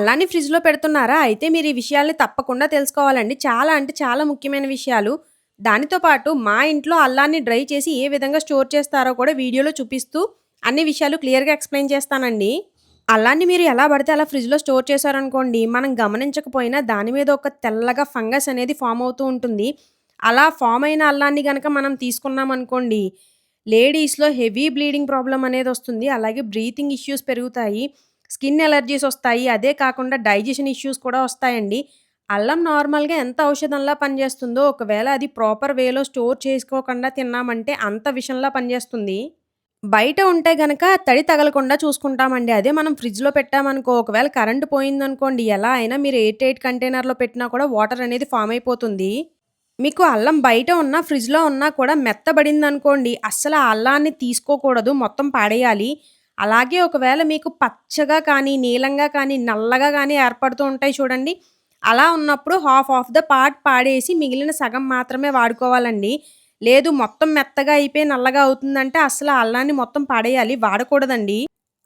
అల్లాన్ని ఫ్రిడ్జ్‌లో పెడుతున్నారా? అయితే మీరు ఈ విషయాల్ని తప్పకుండా తెలుసుకోవాలండి. చాలా అంటే చాలా ముఖ్యమైన విషయాలు. దానితో పాటు మా ఇంట్లో అల్లాన్ని డ్రై చేసి ఏ విధంగా స్టోర్ చేస్తారో కూడా వీడియోలో చూపిస్తూ అన్ని విషయాలు క్లియర్‌గా ఎక్స్‌ప్లెయిన్ చేస్తానండి. అల్లాన్ని మీరు ఎలా పడితే అలా ఫ్రిడ్జ్‌లో స్టోర్ చేశారనుకోండి, మనం గమనించకపోయినా దాని మీద ఒక తెల్లగా ఫంగస్ అనేది ఫామ్ అవుతూ ఉంటుంది. అలా ఫామ్ అయిన అల్లాన్ని కనుక మనం తీసుకున్నామనుకోండి, లేడీస్‌లో హెవీ బ్లీడింగ్ ప్రాబ్లెమ్ అనేది వస్తుంది అలాగే బ్రీతింగ్ ఇష్యూస్ పెరుగుతాయి. స్కిన్ ఎలర్జీస్ వస్తాయి అదే కాకుండా డైజెషన్ ఇష్యూస్ కూడా వస్తాయండి. అల్లం నార్మల్‌గా ఎంత ఔషధంలా పనిచేస్తుందో, ఒకవేళ అది ప్రాపర్ వేలో స్టోర్ చేసుకోకుండా తిన్నామంటే అంత విషంలా పనిచేస్తుంది. బయట ఉంటే గనక తడి తగలకుండా చూసుకుంటామండి. అదే మనం ఫ్రిడ్జ్‌లో పెట్టామనుకో, ఒకవేళ కరెంట్ పోయిందనుకోండి, ఎలా అయినా మీరు ఎయిట్ ఎయిట్ కంటైనర్‌లో పెట్టినా కూడా వాటర్ అనేది ఫామ్ అయిపోతుంది. మీకు అల్లం బయట ఉన్నా, ఫ్రిడ్జ్‌లో ఉన్నా కూడా మెత్తబడిందనుకోండి, అస్సలు ఆ అల్లాన్ని తీసుకోకూడదు. మొత్తం పాడేయాలి. అలాగే ఒకవేళ మీకు పచ్చగా కానీ, నీలంగా కానీ, నల్లగా కానీ ఏర్పడుతూ ఉంటాయి చూడండి. అలా ఉన్నప్పుడు హాఫ్ ఆఫ్ ద పార్ట్ పాడేసి మిగిలిన సగం మాత్రమే వాడుకోవాలండి. లేదు మొత్తం మెత్తగా అయిపోయి నల్లగా అవుతుందంటే అసలు అల్లాన్ని మొత్తం పడేయాలి. వాడకూడదండి.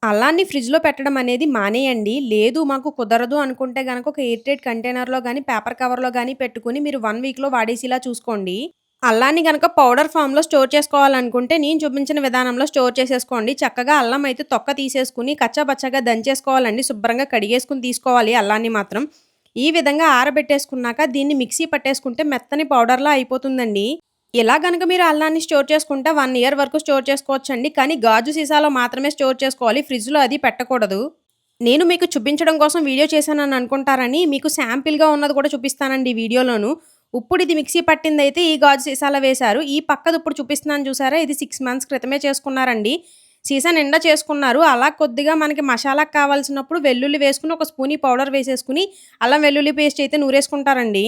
అల్లాన్ని ఫ్రిడ్జ్‌లో పెట్టడం అనేది మానేయండి. లేదు మాకు కుదరదు అనుకుంటే కనుక ఒక ఎయిర్ టైట్ కంటైనర్‌లో కానీ పేపర్ కవర్‌లో కానీ పెట్టుకొని మీరు వన్ వీక్‌లో వాడేసేలా చూసుకోండి. అల్లాన్ని కనుక పౌడర్ ఫార్మ్‌లో స్టోర్ చేసుకోవాలనుకుంటే నేను చూపించిన విధానంలో స్టోర్ చేసేసుకోండి. చక్కగా అల్లం అయితే తొక్క తీసేసుకుని కచ్చాపచ్చగా దంచేసుకోవాలండి. శుభ్రంగా కడిగేసుకొని తీసుకోవాలి అల్లాన్ని మాత్రం. ఈ విధంగా ఆరబెట్టేసుకున్నాక దీన్ని మిక్సీ పట్టేసుకుంటే మెత్తని పౌడర్‌లా అయిపోతుందండి. ఇలా గనక మీరు అల్లాన్ని స్టోర్ చేసుకుంటే వన్ ఇయర్ వరకు స్టోర్ చేసుకోవచ్చండి. కానీ గాజు సీసాలో మాత్రమే స్టోర్ చేసుకోవాలి. ఫ్రిడ్జ్‌లో అది పెట్టకూడదు. నేను మీకు చూపించడం కోసం వీడియో చేశానని అనుకుంటారని మీకు శాంపిల్‌గా ఉన్నది కూడా చూపిస్తానండి వీడియోలోను. ఇప్పుడు ఇది మిక్సీ పట్టింది అయితే ఈ గాజు సీసాలో వేశారు. ఈ పక్కది ఇప్పుడు చూపిస్తున్నాను చూసారా? ఇది సిక్స్ మంత్స్ క్రితమే చేసుకున్నారండి. సీసా నిండా చేసుకున్నారు. అలా కొద్దిగా మనకి మసాలాకు కావాల్సినప్పుడు వెల్లుల్లి వేసుకొని, ఒక స్పూన్ పౌడర్ వేసేసుకుని అల్లం వెల్లుల్లి పేస్ట్ అయితే నూరేసుకుంటారండి.